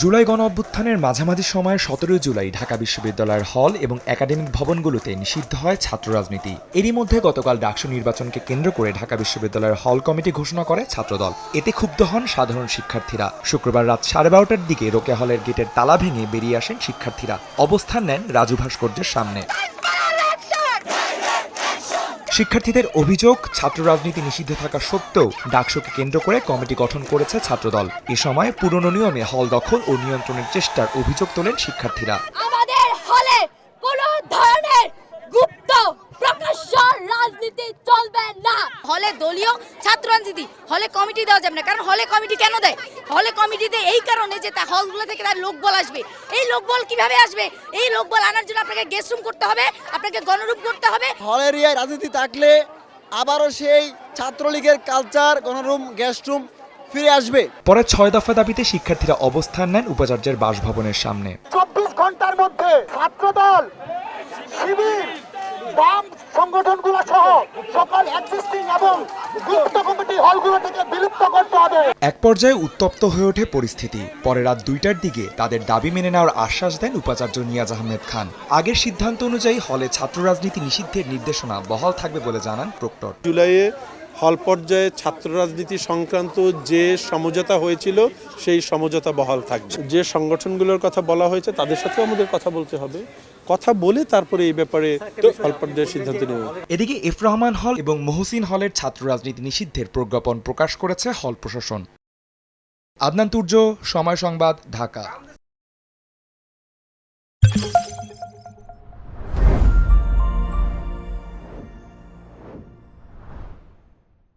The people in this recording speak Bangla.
জুলাই গণ অভ্যুত্থানের মাঝামাঝি সময়ে সতেরোই জুলাই ঢাকা বিশ্ববিদ্যালয়ের হল এবং একাডেমিক ভবনগুলোতে নিষিদ্ধ হয় ছাত্র রাজনীতি। এরই মধ্যে গতকাল ডাকসু নির্বাচনকে কেন্দ্র করে ঢাকা বিশ্ববিদ্যালয়ের হল কমিটি ঘোষণা করে ছাত্রদল। এতে ক্ষুব্ধ হন সাধারণ শিক্ষার্থীরা। শুক্রবার রাত সাড়ে বারোটার দিকে রোকে হলের গেটের তালা ভেঙে বেরিয়ে আসেন শিক্ষার্থীরা। অবস্থান নেন রাজু ভাস্কর্যের সামনে। শিক্ষার্থীদের অভিযোগ, ছাত্র রাজনীতি নিষিদ্ধ থাকা সত্ত্বেও ডাকসুকে কেন্দ্র করে কমিটি গঠন করেছে ছাত্রদল। এ সময় পুরনো নিয়মে হল দখল ও নিয়ন্ত্রণের চেষ্টার অভিযোগ তোলেন শিক্ষার্থীরা। আমাদের হলে কোনো ধরনের গুপ্ত, প্রকাশ্য রাজনীতি হলে দলীয় ছাত্র রাজনীতি হলে কমিটি দেওয়া যাবে না। কারণ হলে কমিটি কেন দেয়? হলে কমিটিতে এই কারণে যে তা হলগুলো থেকে তার লোকবল আসবে। এই লোকবল কীভাবে আসবে? এই লোকবল আনার জন্য আপনাকে গেস্ট রুম করতে হবে আপনাকে গণরূপ করতে হবে। হলের ইয়ে রাজনীতি থাকলে আবারও সেই ছাত্রলীগের কালচার গণরুম গেস্ট রুম ফিরে আসবে। পরে ছয় দফা দাবিতে শিক্ষার্থীরা অবস্থান নেন উপাচার্যের বাসভবনের সামনে। চব্বিশ ঘণ্টার মধ্যে ছাত্রদল শিবির বাম সংগঠনগুলো সহ সকল এক্সিস্টিং এবং গুপ্ত কমিটি হলগুলো থেকে বিলুপ্ত করতে হবে এক পর্যায়ে উত্তপ্ত হয়ে ওঠে পরিস্থিতি। পরে রাত দুইটার দিকে তাদের দাবি মেনে নেওয়ার আশ্বাস দেন উপাচার্য নিয়াজ আহমেদ খান। আগের সিদ্ধান্ত অনুযায়ী হলে ছাত্র রাজনীতি নিষিদ্ধের নির্দেশনা বহাল থাকবে বলে জানান প্রক্টর। জুলাইয়ে হল পর্যায়ে ছাত্র রাজনীতি সংক্রান্ত যে সমঝোতা হয়েছিল সেই সমঝোতা বহাল থাকবে। যে সংগঠনগুলোর কথা বলা হয়েছে তাদের সাথেও আমাদের কথা বলতে হবে। কথা বলে তারপরে এই ব্যাপারে অল্পদের সিদ্ধান্ত নেবে এদিকে এফ রহমান হল এবং মহসিন হলের ছাত্র রাজনীতি নিষিদ্ধের প্রজ্ঞাপন প্রকাশ করেছে হল প্রশাসন। আদনান তুর্য, সময় সংবাদ, ঢাকা।